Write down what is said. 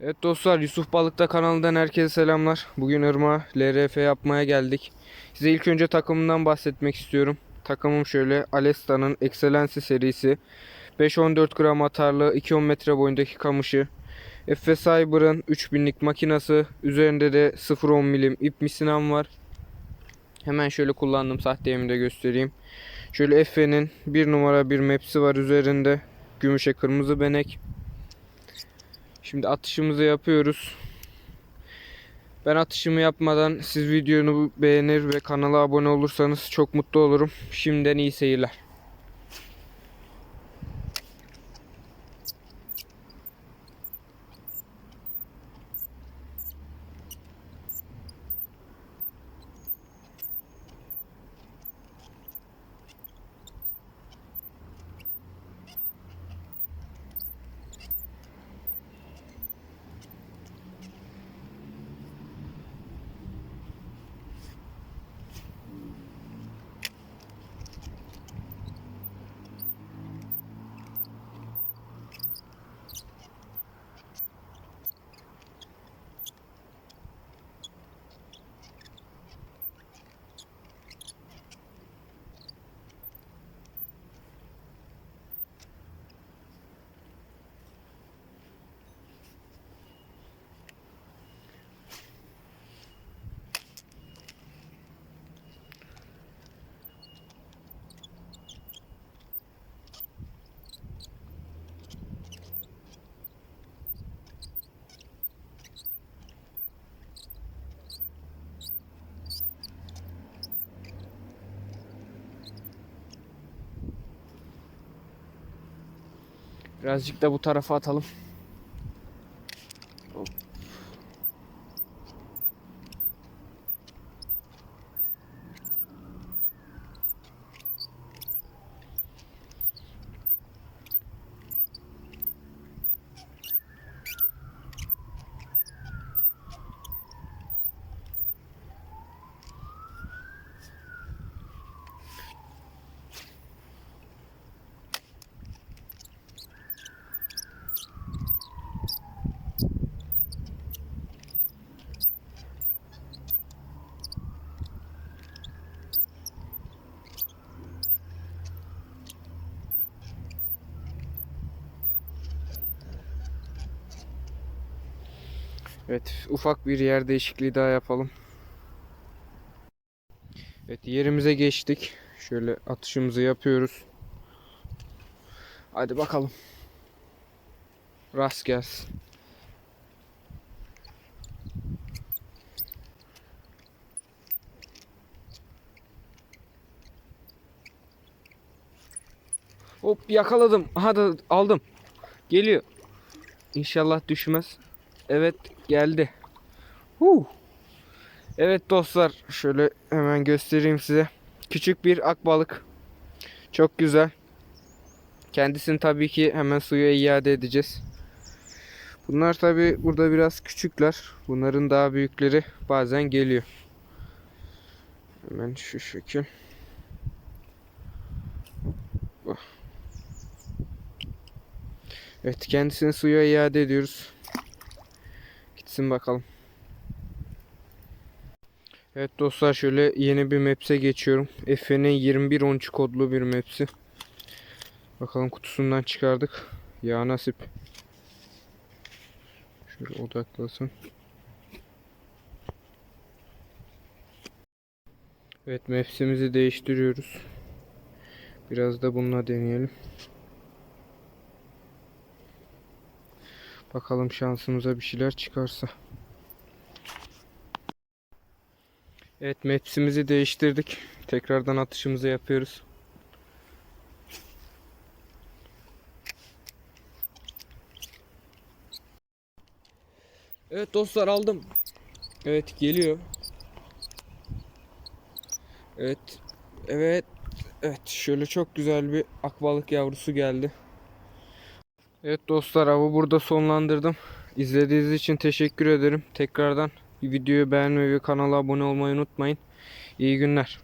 Evet dostlar Yusuf Balıkta kanalından herkese selamlar. Bugün Irma LRF yapmaya geldik. Size ilk önce takımından bahsetmek istiyorum. Takımım şöyle Alesta'nın Excellency serisi. 5-14 gram atarlı 2-10 metre boyundaki kamışı. Efe Cyber'ın 3000'lik makinası. Üzerinde de 0-10 milim ip misinam var. Hemen şöyle kullandığım sahteyimi de göstereyim. Şöyle Efe'nin bir numara bir mapsi var üzerinde. Gümüşe kırmızı benek. Şimdi atışımızı yapıyoruz. Ben atışımı yapmadan siz videomu beğenir ve kanala abone olursanız çok mutlu olurum. Şimdiden iyi seyirler. Birazcık da bu tarafa atalım. Evet, ufak bir yer değişikliği daha yapalım. Evet, yerimize geçtik. Şöyle atışımızı yapıyoruz. Hadi bakalım. Rast gelsin. Hop yakaladım. Aha da aldım. Geliyor. İnşallah düşmez. Evet geldi. Huh. Evet dostlar şöyle hemen göstereyim size. Küçük bir akbalık. Çok güzel. Kendisini tabii ki hemen suya iade edeceğiz. Bunlar tabii burada biraz küçükler. Bunların daha büyükleri bazen geliyor. Hemen şu şekil. Evet kendisini suya iade ediyoruz. Gitsin bakalım. Evet dostlar şöyle yeni bir maps'e geçiyorum. Efe'nin 2113 kodlu bir maps'i. Bakalım kutusundan çıkardık. Ya nasip. Şöyle odaklasın. Evet maps'imizi değiştiriyoruz. Biraz da bununla deneyelim. Bakalım şansımıza bir şeyler çıkarsa. Evet maps'imizi değiştirdik. Tekrardan atışımızı yapıyoruz. Evet dostlar aldım. Evet geliyor. Evet. Evet. Evet şöyle çok güzel bir akbalık yavrusu geldi. Evet dostlar avı burada sonlandırdım. İzlediğiniz için teşekkür ederim. Tekrardan videoyu beğenmeyi ve kanala abone olmayı unutmayın. İyi günler.